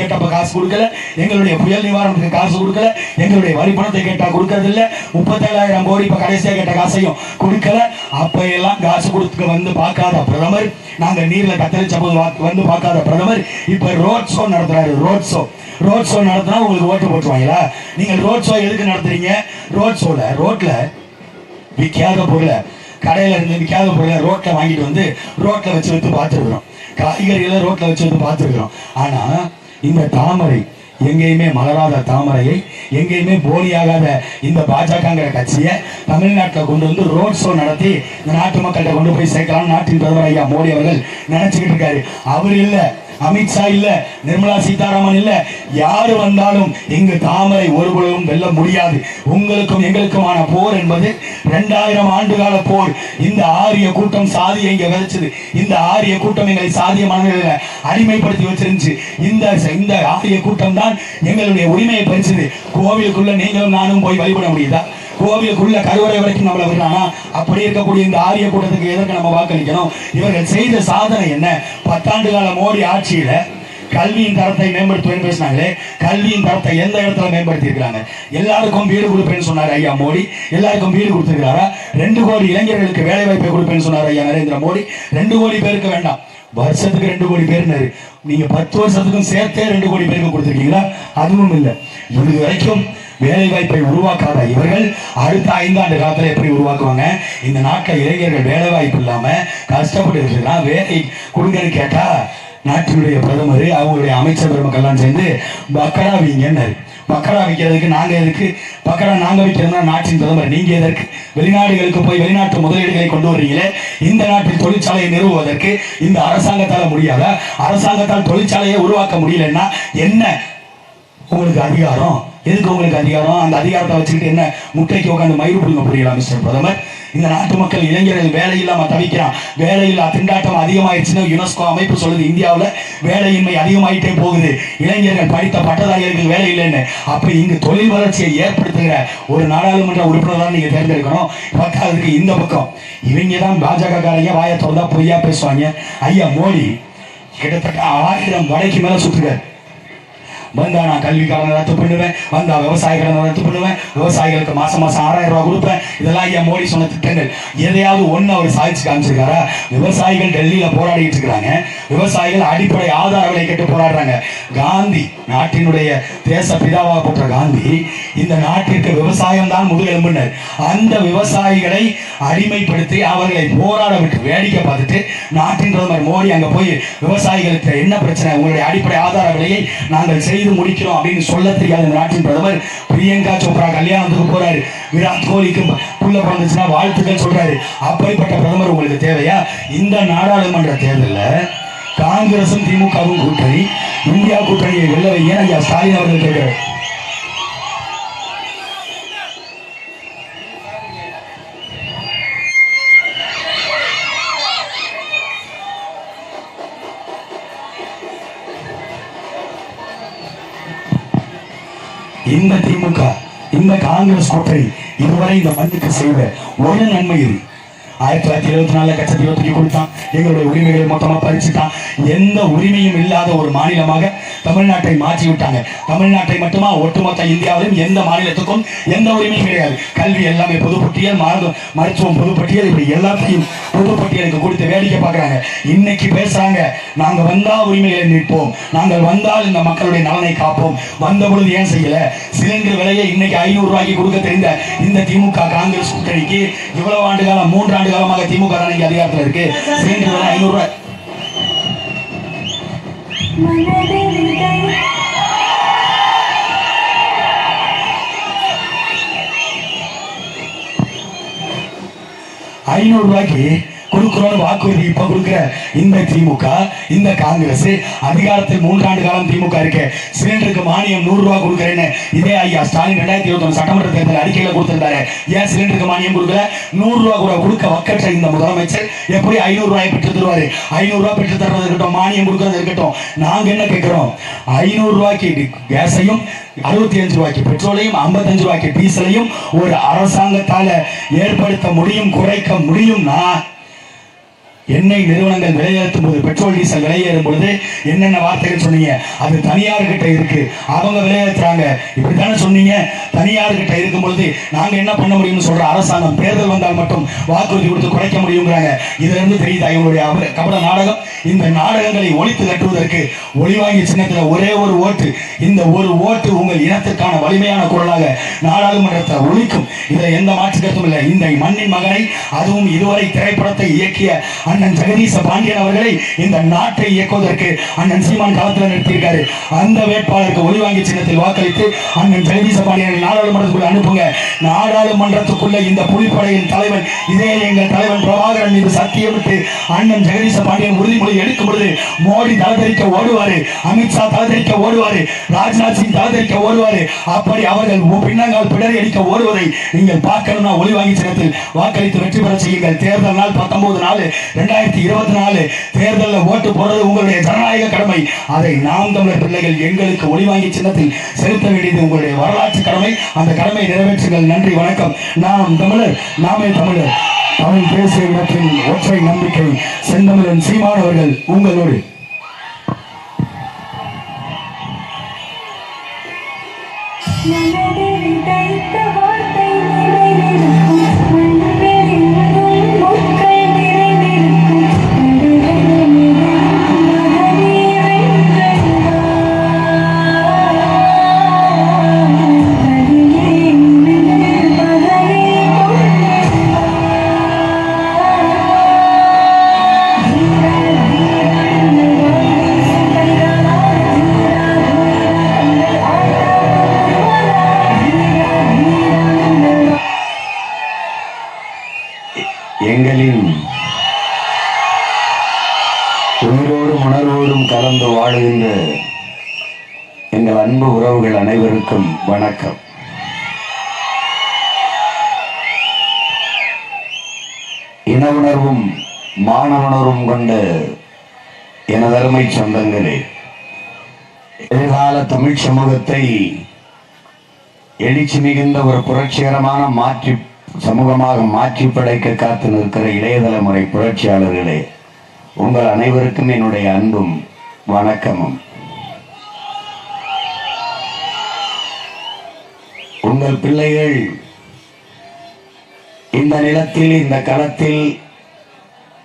கேட்டப்ப காசு கொடுக்கல. எங்களுடைய புயல் நிவாரணத்துக்கு காசு கொடுக்கல. எங்களுடைய வரி பணத்தை கேட்டா கொடுக்கறது இல்ல முப்பத்தேழாயிரம் கோடி இப்ப கடைசியா கேட்ட காசையும் கொடுக்கல. அப்ப எல்லாம் காசு கொடுத்து வந்து பார்க்காத பிரதமர். நாங்க நீர்ல கத்தரிச்ச போது வந்து பார்க்காத பிரதமர். இப்ப ரோட் ஷோ நடத்துறாரு. ரோட் ஷோ ரோட் ஷோ நடத்தினா உங்களுக்கு ஓட்டு போட்டுருவாங்களா? நீங்க ரோட் ஷோ எதுக்கு நடத்துறீங்க? ரோட் ஷோல ரோட்ல விற்காத பொருளை கடையில இருந்து விற்காத பொருளை ரோட்ல வாங்கிட்டு வந்து ரோட்ல வச்சு வித்து பார்த்துருக்குறோம். காய்கறிகளை ரோட்ல வச்சு வித்து பார்த்துருக்குறோம். ஆனா இந்த தாமரை எங்கேயுமே மலராத தாமரையை எங்கேயுமே போலியாகாத இந்த பாஜகங்கிற கட்சியை தமிழ்நாட்டில் கொண்டு வந்து ரோட் ஷோ நடத்தி இந்த நாட்டு மக்கள்கிட்ட கொண்டு போய் சேர்க்கலாம்னு நாட்டின் பிரதமர் ஐயா மோடி அவர்கள் நினைச்சுக்கிட்டு இருக்காரு. அவர் இல்லை. அமித்ஷா இல்ல நிர்மலா சீதாராமன் இல்ல. யாரு வந்தாலும் இங்கு தாமரை ஒருபொழுதும் வெல்ல முடியாது. உங்களுக்கும் எங்களுக்குமான போர் என்பது இரண்டாயிரம் ஆண்டுகால போர். இந்த ஆரிய கூட்டம் சாதியை இங்க விதைச்சது. இந்த ஆரிய கூட்டம் எங்களை சாதிய மனநிலையில அடிமைப்படுத்தி வச்சிருந்துச்சு. இந்த இந்த ஆரிய கூட்டம் தான் எங்களுடைய உரிமையை பறிச்சது. கோவிலுக்குள்ள நீங்களும் நானும் போய் வழிபட முடியுதா? கோவிலுக்குள்ள கருவறை வரைக்கும் நம்மளை விடுறானா அப்படி இருக்கக்கூடிய இந்த ஆரிய கூட்டத்துக்கு எதற்கு நம்ம வாக்களிக்கணும்? இவர்கள் செய்த சாதனை என்ன? பத்தாண்டு கால மோடி ஆட்சியில கல்வியின் தரத்தை மேம்படுத்துவேன் பேசினாங்களே கல்வியின் தரத்தை எந்த இடத்துல மேம்படுத்தி இருக்கிறாங்க எல்லாருக்கும் வீடு கொடுப்பேன்னு சொன்னார் ஐயா மோடி. எல்லாருக்கும் வீடு கொடுத்துருக்காரா ரெண்டு கோடி இளைஞர்களுக்கு வேலை வாய்ப்பை கொடுப்பேன்னு சொன்னார் ஐயா நரேந்திர மோடி. ரெண்டு கோடி பேருக்கு வேண்டாம். வருஷத்துக்கு ரெண்டு கோடி பேர்னாரு நீங்க பத்து வருஷத்துக்கும் சேர்த்தே ரெண்டு கோடி பேருக்கு கொடுத்துருக்கீங்களா? அதுவும் இல்லை. இது வரைக்கும் வேலை வாய்ப்பை உருவாக்காத இவர்கள் அடுத்த ஐந்தாண்டு காலத்தில் எப்படி உருவாக்குவாங்க? இந்த நாட்டில் இளைஞர்கள் வேலை வாய்ப்பு இல்லாமல் கஷ்டப்பட்டு இருக்குன்னா வேலை கொடுங்கன்னு கேட்டால் நாட்டினுடைய பிரதமர் அவங்களுடைய அமைச்சர் பெருமக்கள்லாம் சேர்ந்து பக்கரா வீங்கன்னாரு. பக்கரா விற்கிறதுக்கு நாங்கள் எதுக்கு? பக்கரா நாங்கள் விற்கிறதுனா நாட்டின் பிரதமர் நீங்கள் எதற்கு? வெளிநாடுகளுக்கு போய் வெளிநாட்டு முதலீடுகளை கொண்டு வர்றீங்களே? இந்த நாட்டில் தொழிற்சாலையை நிறுவுவதற்கு இந்த அரசாங்கத்தால் முடியாத? அரசாங்கத்தால் தொழிற்சாலையை உருவாக்க முடியலன்னா என்ன உங்களுக்கு அதிகாரம்? எதுக்கு உங்களுக்கு அதிகாரம்? அந்த அதிகாரத்தை வச்சுக்கிட்டு என்ன? முட்டைக்கு உட்காந்து மயிறு புடுங்க புரியலாம் மிஸ்டர் பிரதமர். இந்த நாட்டு மக்கள் இளைஞர்கள் வேலை இல்லாம தவிக்கிறான். வேலையில்லா திண்டாட்டம் அதிகமாயிருச்சுன்னு யுனெஸ்கோ அமைப்பு சொல்லுது இந்தியாவில் வேலையின்மை அதிகமாயிட்டே போகுது. இளைஞர்கள் படித்த பட்டதாரிகளுக்கு வேலை இல்லைன்னு. அப்படி இங்கு தொழில் வளர்ச்சியை ஏற்படுத்துகிற ஒரு நாடாளுமன்ற உறுப்பினர் தான் நீங்க தேர்ந்தெடுக்கணும். பத்தாவதுக்கு இந்த பக்கம். இவங்க தான் பாஜக காரங்க வாயை திறந்தா பொய்யா பேசுவாங்க. ஐயா மோடி கிட்டத்தட்ட ஆயிரம் வடைக்கு மேல சுற்றுறாரு வந்தா நான் கல்விக்காரனை ரத்து பண்ணுவேன். வந்தா விவசாயிகளை நான் ரத்து பண்ணுவேன். விவசாயிகளுக்கு மாசம் மாசம் ஆறாயிரம் ரூபாய் கொடுப்பேன். இதெல்லாம் ஐயா மோடி சொன்ன திட்டங்கள். எதையாவது ஒன்று அவர் சாதிச்சு காமிச்சிருக்காரா? விவசாயிகள் டெல்லியில் போராடிட்டு இருக்கிறாங்க. விவசாயிகள் அடிப்படை ஆதார விலை கேட்டு போராடுறாங்க. காந்தி நாட்டினுடைய தேச பிதாவாகப்பட்ட காந்தி இந்த நாட்டிற்கு விவசாயம் தான் முதுகெலும்புனர் அந்த விவசாயிகளை அடிமைப்படுத்தி அவர்களை போராட விட்டு வேடிக்கை பார்த்துட்டு நாட்டின் பிரதமர் மோடி அங்கே போய் விவசாயிகளுக்கு என்ன பிரச்சனை? உங்களுடைய அடிப்படை ஆதார விலையை நாங்கள் செய்து முடிக்கிறோம் அப்படின்னு சொல்ல தெரியாத இந்த நாட்டின் பிரதமர் பிரியங்கா சோப்ரா கல்யாணத்துக்கு போறாரு. விராட் கோலிக்கு புள்ள பிறந்துச்சுன்னா வாழ்த்துக்கள் சொல்றாரு. அப்படிப்பட்ட பிரதமர் உங்களுக்கு தேவையா? இந்த நாடாளுமன்ற தேர்தலில் காங்கிரசும் திமுகவும் கூட்டணி இந்தியா கூட்டணியை வெல்ல ஏன் ஐயா ஸ்டாலின் அவர்கள் கேட்கிறார். இந்த திமுக இந்த காங்கிரஸ் கூட்டணி இதுவரை இந்த மண்ணுக்கு செய்த ஒரு நன்மை இது ஆயிரத்தி தொள்ளாயிரத்தி எழுபத்தி நாலு கட்சத்தை தூக்கி கொடுத்தான். எங்களுடைய உரிமைகளை மொத்தமா பறிச்சுட்டான். எந்த உரிமையும் இல்லாத ஒரு மாநிலமாக தமிழ்நாட்டை மாற்றி விட்டாங்க தமிழ்நாட்டை மட்டுமா ஒட்டுமொத்த இந்தியாவிலும் எந்த மாநிலத்துக்கும் எந்த உரிமையும் கிடையாது. கல்வி எல்லாமே பொதுப்பட்டியல் மருத்துவம் பொதுப்பட்டியல் இப்படி எல்லாத்தையும் பொதுப்பட்டியலுக்கு கொடுத்து வேடிக்கை பார்க்குறாங்க. இன்னைக்கு பேசுறாங்க நாங்க வந்தா உரிமைகளை நிற்போம் நாங்கள் வந்தால் இந்த மக்களுடைய நலனை காப்போம். வந்த பொழுது ஏன் செய்யல? சிலிண்டர் விலையை இன்னைக்கு ஐநூறு ரூபாய்க்கு கொடுக்க தெரிந்த இந்த திமுக காங்கிரஸ் கூட்டணிக்கு இவ்வளவு ஆண்டு காலம் மூன்றாண்டு ஆண்டு காலமாக திமுக தான் அதிகாரத்தில் இருக்கு. சிலிண்டர் விலை ஐநூறு ரூபாய். ஐநூறு ரூபாய்க்கு கொடுக்கிறோம் வாக்குறுதி இப்ப கொடுக்கிற இந்த திமுக இந்த காங்கிரஸ் அதிகாரத்தில் மூன்றாண்டு காலம் திமுக இருக்கு. சிலிண்டருக்கு மானியம் நூறு ரூபாய் கொடுக்குறேன்னு இதே ஐயா ஸ்டாலின் ரெண்டாயிரத்தி இருபத்தி சட்டமன்ற தேர்தல் அறிக்கையில கொடுத்திருந்தாரு. ஏன் சிலிண்டருக்கு மானியம் கொடுக்கல? நூறு ரூபாய் கூட கொடுக்க வக்கற்ற இந்த முதலமைச்சர் எப்படி ஐநூறு ரூபாய் பெற்று தருவாரு? ஐநூறு ரூபாய் பெற்று தர்றது இருக்கட்டும் மானியம் கொடுக்கறது இருக்கட்டும் நாங்க என்ன கேட்கிறோம்? ஐநூறு ரூபாய்க்கு கேஸையும் அறுபத்தி அஞ்சு ரூபாய்க்கு பெட்ரோலையும் ஐம்பத்தஞ்சு ரூபாய்க்கு டீசலையும் ஒரு அரசாங்கத்தால ஏற்படுத்த முடியும் குறைக்க முடியும்னா எண்ணெய் நிறுவனங்கள் விலையேற்றும் போது பெட்ரோல் டீசல் விலையேறும் பொழுது என்னென்ன வார்த்தைகள் சொன்னீங்க? அது தனியார் கிட்ட இருக்கு. அவங்க விலையேற்றுறாங்க இப்படித்தானே சொன்னீங்க? தனியார் கிட்ட இருக்கும் பொழுது நாங்க என்ன பண்ண முடியும்னு சொல்ற அரசாங்கம் தேர்தல் வந்தால் மட்டும் வாக்குறுதி கொடுத்து குறைக்க முடியுங்கிறாங்க. இதுல இருந்து தெரியுதா இவங்களுடைய கபட நாடகம்? இந்த நாடகங்களை ஒழித்து கட்டுவதற்கு ஒளிவாங்கி சின்னத்துல ஒரே ஒரு ஓட்டு. இந்த ஒரு ஓட்டு உங்கள் இனத்திற்கான வலிமையான குரலாக நாடாளுமன்றத்தை ஒழிக்கும். இதில் எந்த மாற்று கருத்தும் இல்லை. இந்த மண்ணின் மகனை அதுவும் இதுவரை திரைப்படத்தை இயக்கிய அண்ணன் அண்ணன் ஜெகதீச பாண்டியன் அவர்களை இந்த நாட்டை இயக்குவதற்கு அண்ணன் சீமான் களத்தில் நிறுத்தியிருக்காரு. அந்த வேட்பாளருக்கு ஒளிவாங்கி சின்னத்தில் வாக்களித்து அண்ணன் ஜெகதீச பாண்டியனை நாடாளுமன்றத்துக்குள்ள அனுப்புங்க. நாடாளுமன்றத்துக்குள்ள இந்த புலிப்படையின் தலைவன் இதே எங்கள் தலைவன் பிரபாகரன் மீது சத்தியமிட்டு அண்ணன் ஜெகதீச பாண்டியன் உறுதிமொழி எடுக்கும் பொழுது மோடி தலதரிக்க ஓடுவாரு அமித்ஷா தலதரிக்க ஓடுவாரு ராஜ்நாத் சிங் தலதரிக்க ஓடுவாரு. அப்படி அவர்கள் பின்னங்கால் பிடரி அடிக்க ஓடுவதை நீங்கள் பார்க்கணும்னா ஒளிவாங்கி சின்னத்தில் வாக்களித்து வெற்றி பெற செய்யுங்கள். தேர்தல் நாள் பத்தொன்பது நாள் ரெண்டாயிரத்தி இருபத்தி நாலு தேர்தலில் ஓட்டு போடுறது உங்களுடைய ஜனநாயக கடமை. அதை நாம் தமிழர் பிள்ளைகள் எங்களுக்கு ஒளிவாங்கி சின்னத்தில் செலுத்த வேண்டியது உங்களுடைய வரலாற்று கடமை. அந்த கடமை நிறைவேற்றுங்கள். நன்றி வணக்கம். நாம் தமிழர் நாமே தமிழர். தமிழ் தேசிய இனத்தின் ஒற்றை நம்பிக்கை செந்தமிழன் சீமானவர்கள் உங்களோடு. மனதில் தைத்த வார்த்தை நிறைவேறும் எங்களின் உயிரோடும் உணர்வோடும் கலந்து வாழுகின்ற எங்கள் அன்பு உறவுகள் அனைவருக்கும் வணக்கம். இன உணர்வும் மானவுணர்வும் கொண்ட எனதருமை சொந்தங்களே எதிர்கால தமிழ் சமூகத்தை எழுச்சி மிகுந்த ஒரு புரட்சிகரமான மாற்றி சமூகமாக மாற்றி படைக்க காத்து நிற்கிற இளைய தலைமுறை புரட்சியாளர்களே உங்கள் அனைவருக்கும் என்னுடைய அன்பும் வணக்கமும். உங்கள் பிள்ளைகள் இந்த நிலத்தில் இந்த களத்தில்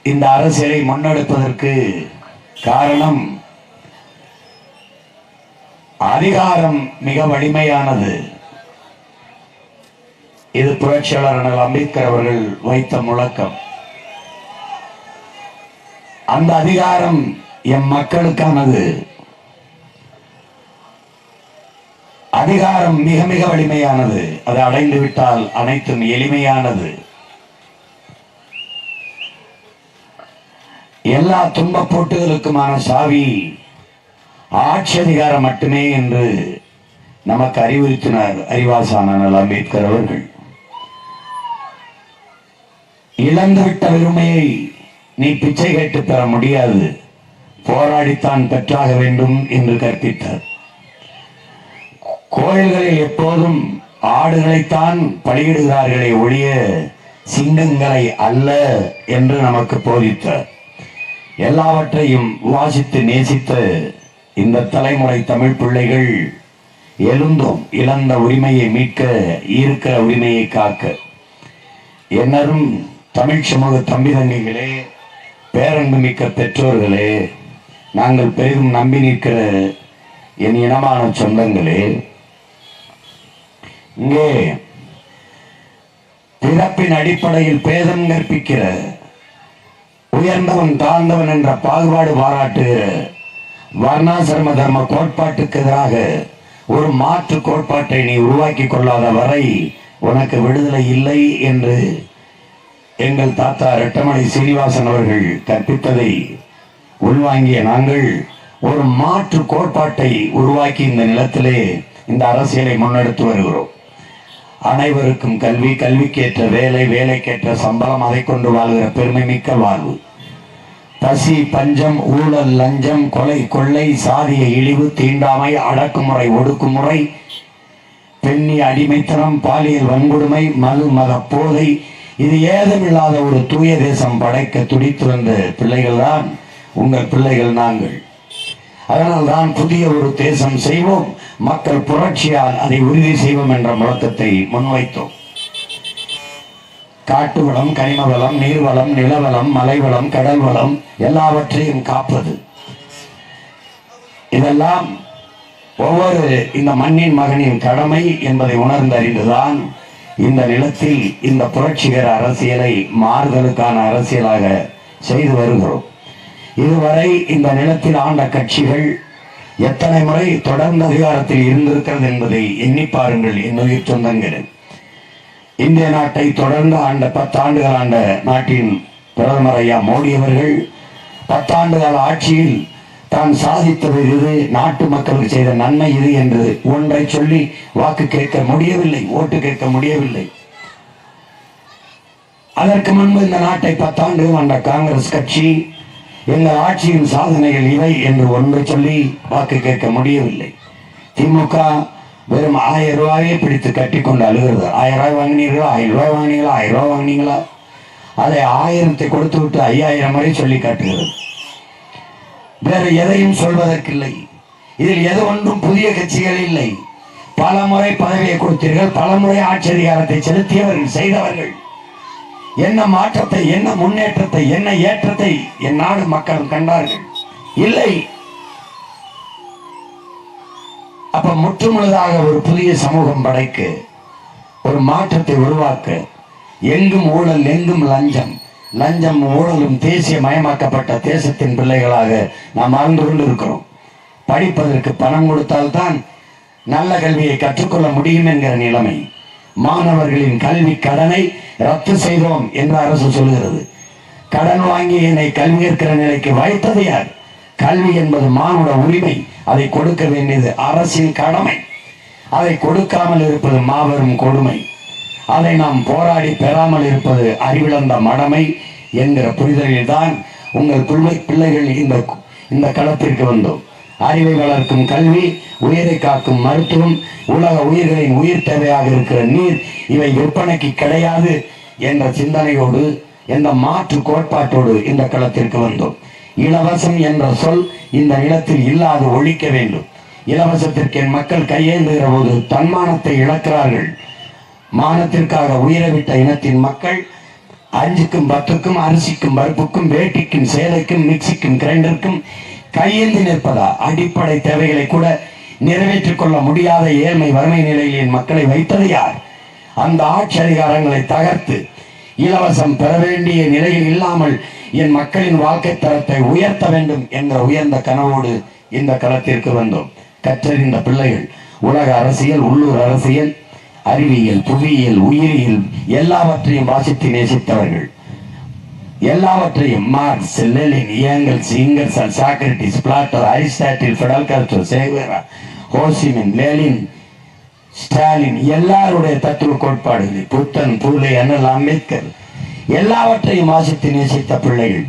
இந்த அரசியலை முன்னெடுப்பதற்கு காரணம் அதிகாரம் மிக வலிமையானது. இது புரட்சியாளர் அண்ணல் அம்பேத்கர் அவர்கள் வைத்த முழக்கம். அந்த அதிகாரம் எம் மக்களுக்கானது. அதிகாரம் மிக மிக வலிமையானது. அதை அடைந்து விட்டால் அனைத்தும் எளிமையானது. எல்லா துன்பப் போட்டுகளுக்குமான சாவி ஆட்சி அதிகாரம் மட்டுமே என்று நமக்கு அறிவுறுத்தினார் அறிவாசான அம்பேத்கர் அவர்கள். இழந்துவிட்ட பெருமையை நீ பிச்சை கேட்டு பெற முடியாது. போராடித்தான் பெற்றாக வேண்டும் என்று கற்பித்தார். கோயில்களில் எப்போதும் ஆடுகளைத்தான் பலியிடுகிறார்களே ஒழிய சிங்கங்களை அல்ல என்று நமக்கு போதித்தார். எல்லாவற்றையும் வாசித்து நேசித்த இந்த தலைமுறை தமிழ் பிள்ளைகள் எழுந்தோம் இழந்த உரிமையை மீட்க இருக்கிற உரிமையை காக்க. என்னரும் தமிழ் சமூக தம்பி தங்கைகளே பேரன்பு மிக்க பெற்றோர்களே நாங்கள் பெரிதும் நம்பி நிற்கிற என் இனமான சொந்தங்களே இங்கே பிறப்பின் அடிப்படையில் பேதம் கற்பிக்கிற உயர்ந்தவன் தாழ்ந்தவன் என்ற பாகுபாடு பாராட்டுகிற வர்ணாசிரம தர்ம கோட்பாட்டுக்கு எதிராக ஒரு மாற்று கோட்பாட்டை நீ உருவாக்கி கொள்ளாத வரை உனக்கு விடுதலை இல்லை என்று எங்கள் தாத்தா ரெட்டமலை சீனிவாசன் அவர்கள் கற்பித்ததை உள்வாங்கிய நாங்கள் ஒரு மாற்று கோட்பாட்டை உருவாக்கி இந்த நிலத்திலே இந்த அரசியலை முன்னெடுத்து வருகிறோம். அனைவருக்கும் கல்வி கல்விக்கேற்ற வேலை வேலைக்கேற்ற சம்பளம் அதை கொண்டு வாழ்கிற பெருமை மிக்க வாழ்வு. பசி பஞ்சம் ஊழல் லஞ்சம் கொலை கொள்ளை சாதிய இழிவு தீண்டாமை அடக்குமுறை ஒடுக்குமுறை பெண்ணி அடிமைத்தனம் பாலியல் வன்கொடுமை மது மத போதை இது ஏதுமில்லாத ஒரு தூய தேசம் படைக்க துடித்து வந்த பிள்ளைகள் தான் உங்கள் பிள்ளைகள் நாங்கள். அதனால் தான் புதிய ஒரு தேசம் செய்வோம். மக்கள் புரட்சியால் அதை உறுதி செய்வோம் என்ற முழக்கத்தை முன்வைத்தோம். காட்டு வளம் கனிம வளம் நீர்வளம் நிலவளம் மலைவளம் கடல் வளம் எல்லாவற்றையும் காப்பது. இதெல்லாம் ஒவ்வொரு இந்த மண்ணின் மகனின் கடமை என்பதை உணர்ந்தறிந்துதான் இந்த நிலத்தில் இந்த புரட்சிகர அரசியலை மாறுதலுக்கான அரசியலாக செய்து வருகிறோம். இதுவரை இந்த நிலத்தில் ஆண்ட கட்சிகள் எத்தனை முறை தொடர்ந்து அதிகாரத்தில் இருந்திருக்கிறது என்பதை எண்ணி பாருங்கள் சொந்தங்கள். இந்திய நாட்டை தொடர்ந்து ஆண்ட பத்தாண்டுகள் ஆண்ட நாட்டின் பிரதமர் ஐயா மோடி அவர்கள் பத்தாண்டுகால ஆட்சியில் தான் சாதித்தது இது நாட்டு மக்களுக்கு செய்த நன்மை இது என்று ஒன்றை சொல்லி வாக்கு கேட்க முடியவில்லை ஓட்டு கேட்க முடியவில்லை. அதற்கு முன்பு இந்த நாட்டை பத்தாண்டு வந்த காங்கிரஸ் கட்சி எங்கள் ஆட்சியின் சாதனைகள் இவை என்று ஒன்றை சொல்லி வாக்கு கேட்க முடியவில்லை. திமுக வெறும் ஆயிரம் ரூபாயே பிடித்து கட்டி கொண்டு அழுகிறது. ஆயிரம் ரூபாய் வாங்கினீர்களா? ஆயிரம் ரூபாய் வாங்கினீங்களா? ஆயிரம் ரூபாய் வாங்கினீங்களா? அதை ஆயிரத்தை கொடுத்து விட்டு ஐயாயிரம் வரை சொல்லி காட்டுகிறது. வேறு எதையும் சொல்வதற்கில்லை. இதில் எது ஒன்றும் புதிய கட்சிகள் இல்லை. பல முறை பதவியை கொடுத்தீர்கள் பல முறை ஆட்சி அதிகாரத்தை செலுத்தியவர்கள் செய்தவர்கள். என்ன மாற்றத்தை என்ன முன்னேற்றத்தை என்ன ஏற்றத்தை என் நாடு மக்கள் கண்டார்கள்? இல்லை. அப்ப முற்றுமுழுதாக ஒரு புதிய சமூகம் படைக்க ஒரு மாற்றத்தை உருவாக்க எங்கும் ஊழல் எங்கும் லஞ்சம் லஞ்சம் ஊழலும் தேசிய மயமாக்கப்பட்ட தேசத்தின் பிள்ளைகளாக நாம் வாழ்ந்து கொண்டிருக்கிறோம் படிப்பதற்கு பணம் கொடுத்தால்தான் நல்ல கல்வியை கற்றுக்கொள்ள முடியும் என்கிற நிலைமை. மாணவர்களின் கல்வி கடனை ரத்து செய்தோம் என்று அரசு சொல்கிறது. கடன் வாங்கி என்னை கல்வி இருக்கிற நிலைக்கு வைத்தது யார்? கல்வி என்பது மானுட உரிமை. அதை கொடுக்க வேண்டியது அரசின் கடமை. அதை கொடுக்காமல் இருப்பது மாபெரும் கொடுமை. அதை நாம் போராடி பெறாமல் இருப்பது அறிவிழந்த மடமை. என்கிற புரிதலில் தான் உங்கள் பிள்ளை பிள்ளைகள் இந்த இந்த களத்திற்கு வந்தோம். அறிவை வளர்க்கும் கல்வி உயிரை காக்கும் மருத்துவம் உலக உயிர்களின் உயிர் தேவையாக இருக்கிற நீர் இவை விற்பனைக்கு கிடையாது என்ற சிந்தனையோடு என்ற மாற்று கோட்பாட்டோடு இந்த களத்திற்கு வந்தோம். இலவசம் என்ற சொல் இந்த நிலத்தில் இல்லாது ஒழிக்க வேண்டும். இலவசத்திற்கு என் மக்கள் கையேந்துகிற போது தன்மானத்தை இழக்கிறார்கள். மானத்திற்காக உயிரை விட்ட இனத்தின் மக்கள் அஞ்சுக்கும் பத்துக்கும் அரிசிக்கும் பருப்புக்கும் வேட்டிக்கும் சேலைக்கும் மிக்சிக்கும் கிரைண்டருக்கும் கையேந்தி நிற்பதா? அடிப்படை தேவைகளை கூட நிறைவேற்றிக் கொள்ள முடியாத ஏழ்மை வறுமை நிலையில் என் மக்களை வைத்தது யார்? அந்த ஆட்சி அதிகாரங்களை தகர்த்து இலவசம் பெற வேண்டிய நிலையில் இல்லாமல் என் மக்களின் வாழ்க்கை தரத்தை உயர்த்த வேண்டும் என்ற உயர்ந்த கனவோடு இந்த களத்திற்கு வந்தோம். கற்றறிந்த பிள்ளைகள் உலக அரசியல் உள்ளூர் அரசியல் அறிவியல் புவியியல் உயிரியல் எல்லாவற்றையும் வாசித்து நேசித்தவர்கள். எல்லாவற்றையும் Marx Lenin Engels Engels Socrates Plato Aristotle Fidel Castro Guevara Ho Chi Minh Lenin Stalin எல்லாருடைய தத்துவ கோட்பாடுகள் புத்தன் பூலை அண்ணல் அம்பேத்கர் எல்லாவற்றையும் வாசித்து நேசித்த பிள்ளைகள்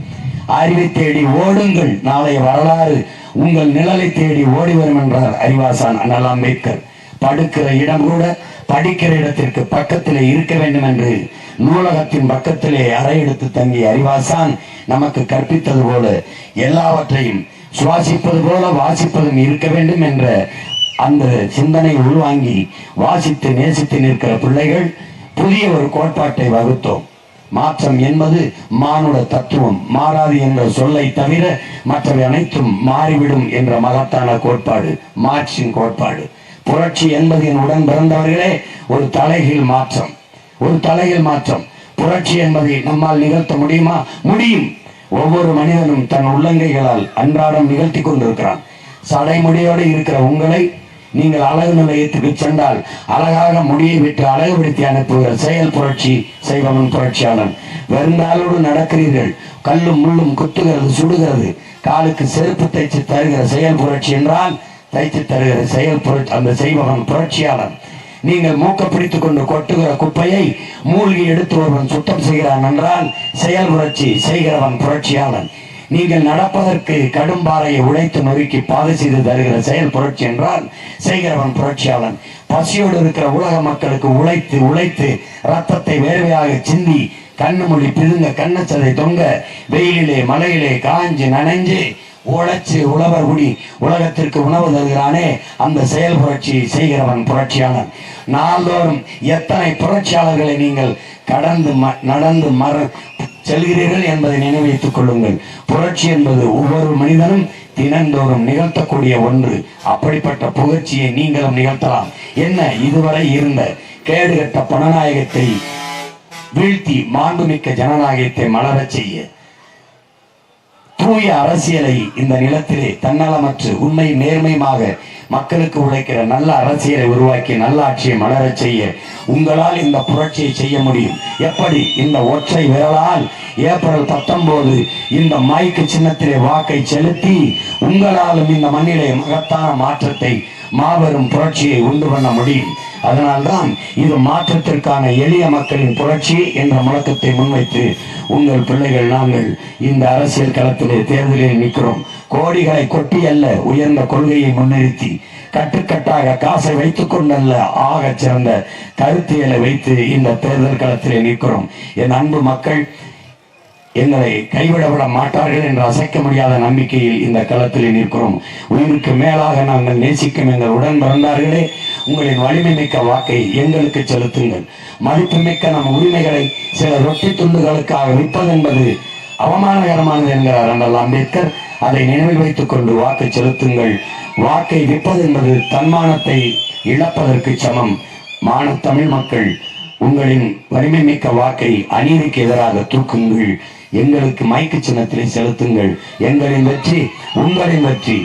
அறிவை தேடி ஓடுங்கள் நாளைய வரலாறு உங்கள் நிழலை தேடி ஓடி வரும் என்றார் அறிவாசான் அண்ணல் அம்பேத்கர். படுக்கிற இடம் கூட படிக்கிற இடத்திற்கு பக்கத்திலே இருக்க வேண்டும் என்று நூலகத்தின் பக்கத்திலே அறை எடுத்து தங்கிய அறிவாசான் நமக்கு கற்பித்தது போல எல்லாவற்றையும் சுவாசிப்பது போல வாசிப்பதும் இருக்க வேண்டும் என்ற அந்த சிந்தனை உள்வாங்கி வாசித்து நேசித்து நிற்கிற பிள்ளைகள் புதிய ஒரு கோட்பாட்டை வகுத்தோம். மாற்றம் என்பது மானுட தத்துவம் மாறாது என்ற சொல்லை தவிர மற்றவை அனைத்தும் மாறிவிடும் என்ற மகத்தான கோட்பாடு மார்க்சின் கோட்பாடு. புரட்சி என்பதின் உடன் பிறந்தவர்களே ஒரு தலைகீழ் மாற்றம் ஒரு தலைகீழ் மாற்றம். புரட்சி என்பதை நம்மால் நிகழ்த்த முடியுமா? முடியும். ஒவ்வொரு மனிதனும் தன் உள்ளங்கைகளால் அன்றாடம் நிகழ்த்தி கொண்டிருக்கிறான். சடைமுடியோடு இருக்கிற உங்களை நீங்கள் அழகு நிலையத்துக்கு சென்றால் அழகாக முடியை விட்டு அழகுபடுத்தி அனுப்புகிற செயல் புரட்சி செய்வன் புரட்சியாளன். வெறுந்தாலோடு நடக்கிறீர்கள். கல்லும் முள்ளும் குத்துகிறது சுடுகிறது. காலுக்கு செருப்பு தைச்சு தருகிற செயல் புரட்சி என்றால் தைத்து தருகிற செயல் புரட்சி அந்த செய்பவன் புரட்சியாளன் நீங்கள் மூக்க பிடித்துக் கொண்டு கொட்டுகிற குப்பையை மூழ்கி எடுத்து ஒருவன் சுத்தம் செய்கிறான் என்றால் செயல் புரட்சி செய்கிறவன் புரட்சியாளன். நீங்கள் நடப்பதற்கு கடும்பாறையை உழைத்து நொறுக்கி பாதை செய்து தருகிற செயல் புரட்சி என்றால் செய்கிறவன் புரட்சியாளன். பசியோடு இருக்கிற உலக மக்களுக்கு உழைத்து உழைத்து ரத்தத்தை வேர்வையாக சிந்தி கண்ணு மொழி பிதுங்க கண்ணச்சதை தொங்க வெயிலிலே மலையிலே காஞ்சு நனைஞ்சு உழைச்சு உழவர் குடி உலகத்திற்கு உணவு தருகிறானே அந்த செயல் புரட்சி செய்கிறவன் புரட்சியாளன். நாள்தோறும் எத்தனை புரட்சியாளர்களை நீங்கள் கடந்து ம- நடந்து மற செல்கிறீர்கள் என்பதை நினைவைத்துக் கொள்ளுங்கள். புரட்சி என்பது ஒவ்வொரு மனிதனும் தினந்தோறும் நிகழ்த்தக்கூடிய ஒன்று. அப்படிப்பட்ட புகழ்ச்சியை நீங்களும் நிகழ்த்தலாம். என்ன இதுவரை இருந்த கேடுகட்ட பணநாயகத்தை வீழ்த்தி மாண்புமிக்க ஜனநாயகத்தை மலரச் செய்ய தூய அரசியலை இந்த நிலத்திலே தன்னலமற்று உண்மை நேர்மையுமாக மக்களுக்கு உழைக்கிற நல்ல அரசியலை உருவாக்கி நல்ல ஆட்சியை மலரச் செய்ய உங்களால் இந்த புரட்சியை செய்ய முடியும். எப்படி? இந்த ஒற்றை விரலால் ஏப்ரல் பத்தொன்பது இந்த மைக்கு சின்னத்திலே வாக்கை செலுத்தி உங்களாலும் இந்த மண்ணிலே மகத்தான மாற்றத்தை மாபெரும் புரட்சியை உண்டு பண்ண முடியும். அதனால்தான் இது மாற்றத்திற்கான எளிய மக்களின் புரட்சி என்ற முழக்கத்தை முன்வைத்து உங்கள் பிள்ளைகள் நாங்கள் இந்த அரசியல் களத்திலே தேர்தலில் நிற்கிறோம். கோடிகளை கொட்டி அல்ல உயர்ந்த கொள்கையை முன்னிறுத்தி கட்டுக்கட்டாக காசை வைத்துக் கொண்டல்ல ஆகச் சிறந்த கருத்தியலை வைத்து இந்த தேர்தல் களத்திலே நிற்கிறோம். என் அன்பு மக்கள் எங்களை கைவிடப்பட மாட்டார்கள் என்று அசைக்க முடியாத நம்பிக்கையில் இந்த களத்தில் நிற்கிறோம். உயிருக்கு மேலாக நாங்கள் நேசிக்கும் எங்கள் உடன் பிறந்தார்களே உங்களின் வலிமை மிக்க வாக்கை எங்களுக்கு செலுத்துங்கள். மதிப்புமிக்க நம் உரிமைகளை சில ரொட்டி துண்டுகளுக்காக விற்பது என்பது அவமானகரமானது என்கிறார் அண்ணல் அம்பேத்கர். அதை நினைவில் வைத்துக் கொண்டு வாக்கை செலுத்துங்கள். வாக்கை விற்பது என்பது தன்மானத்தை இழப்பதற்கு சமம். மான தமிழ் மக்கள் உங்களின் வலிமை மிக்க வாக்கை அநீதிக்கு எதிராக தூக்குங்கள். எங்களுக்கு மைக்கு சின்னத்திலே செலுத்துங்கள். எங்களின் வெற்றி உங்களின் வெற்றி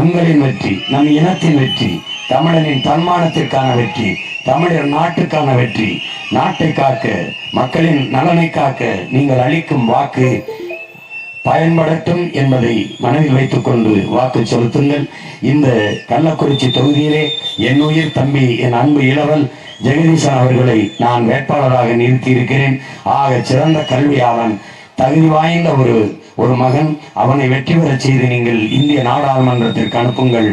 உங்களின் வெற்றி நம் இனத்தின் வெற்றி. தமிழனின் தன்மானத்திற்கான வெற்றி தமிழர் நாட்டுக்கான வெற்றி. நாட்டை காக்க மக்களின் நலனை காக்க நீங்கள் அளிக்கும் வாக்கு பயன்படட்டும் என்பதை மனதில் வைத்துக் கொண்டு வாக்கு செலுத்துங்கள். இந்த கள்ளக்குறிச்சி தொகுதியிலே என் உயிர் தம்பி என் அன்பு இளவல் ஜெகதீசன் அவர்களை நான் வேட்பாளராக நிறுத்தி இருக்கிறேன் ஆக சிறந்த கல்வியாளன் தகுதி வாய்ந்த ஒரு ஒரு மகன். அவனை வெற்றி பெறச் செய்து நீங்கள் இந்திய நாடாளுமன்றத்திற்கு அனுப்புங்கள்.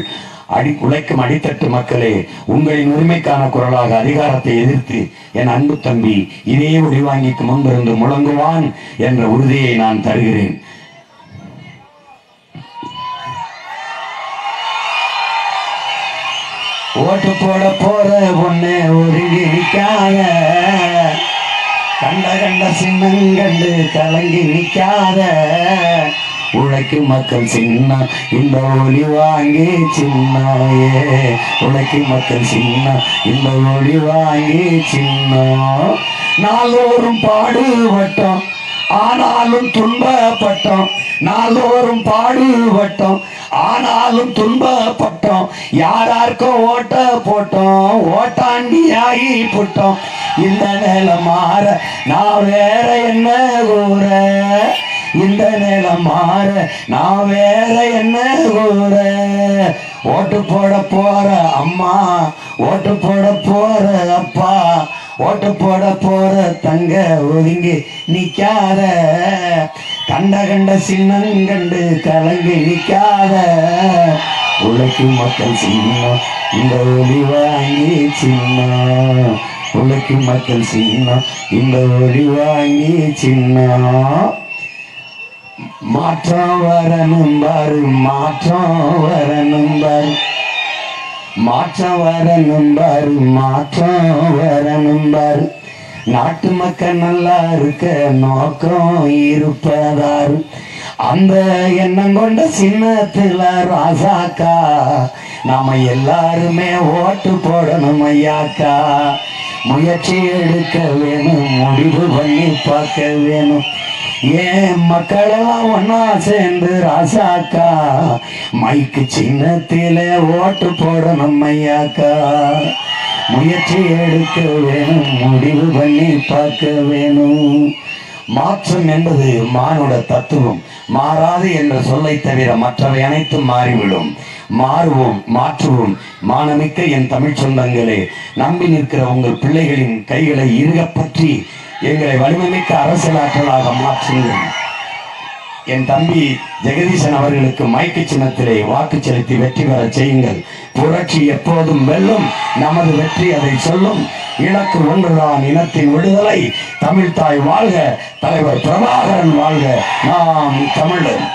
அடி உழைக்கும் அடித்தட்டு மக்களே உங்களின் உரிமைக்கான குரலாக அதிகாரத்தை எதிர்த்து என் அன்பு தம்பி இதே உடிவாங்கிக்கு முன்பிருந்து முழங்குவான் என்ற உறுதியை நான் தருகிறேன். ஓட்டு போட போற பொண்ணு ஒதுங்கி நிற்காத கண்ட கண்ட சின்னங்கண்டு கலங்கி நிற்காத உழைக்கும் மக்கள் சின்ன இந்த ஒளி வாங்கி சின்னாயே. உழைக்கும் மக்கள் சின்ன இந்த ஒளி வாங்கி சின்ன. நாளோறும் பாடுபட்டோம் ஆனாலும் துன்பப்பட்டோம். நாளோறும் பாடுபட்டோம் ஆனாலும் துன்பப்பட்டோம். யாராருக்கும் ஓட்ட போட்டோம் ஓட்டாண்டி ஆகி போட்டோம். இந்த நிலை மாற நான் வேற என்ன கூற? இந்த நேரம் மாற நான் வேற என்ன கூற? ஓட்டு போட போற அம்மா ஓட்டு போட போற அப்பா ஓட்டு போட போற தங்க ஒதுங்கி நிக்காத. கண்ட கண்ட சின்னங்கண்டு கலங்கி நிக்காத. உழைக்கும் மக்கள் சின்னம் இந்த ஒளி வாங்கி சின்னம். உழைக்கும் மக்கள் சின்னம் இந்த ஒளி வாங்கி சின்னம். மாற்றம் வரணும் பாரு மாற்றம் வரணும் பாரு. மாற்றம் வரணும் பாரு மாற்றம் வரணும் பாரு. நாட்டு மக்கள் நல்லா இருக்க நோக்கம் இருப்பதாரு. அந்த எண்ணம் கொண்ட சின்னத்துல ராசாக்கா நாம எல்லாருமே ஓட்டு போடணும் ஐயாக்கா. முயற்சி எடுக்க வேணும் முடிவு பண்ணி பார்க்க வேணும். ஏன் மக்களெல்லாம் ஒன்னா சேர்ந்து ராசாக்கா. மைக்கு சின்னத்தில ஓட்டு போடணும் ஐயாக்கா. முயற்சி எடுக்க வேணும் முடிவு பண்ணி பார்க்க வேணும். மாற்றம் என்பது மானுட தத்துவம். மாறாது என்ற சொல்லை தவிர மற்றவை அனைத்தும் மாறிவிடும். மாறுவோம் மாற்றுவோம். மானமிக்க என் தமிழ் சொந்தங்களே நம்பி நிற்கிற உங்கள் பிள்ளைகளின் கைகளை இருக பற்றி எங்களை வலிமைமிக்க அரசியலாற்றலாக மாற்றுங்கள். என் தம்பி ஜெகதீசன் அவர்களுக்கு மைக்கு சின்னத்திலே வாக்கு செலுத்தி வெற்றி பெற செய்யுங்கள். புரட்சி எப்போதும் வெல்லும் நமது வெற்றி அதை சொல்லும். இலக்கு ஒன்றுதான் இனத்தின் விடுதலை. தமிழ்தாய் வாழ்க தலைவர் பிரபாகரன் வாழ்க. நாம் தமிழன்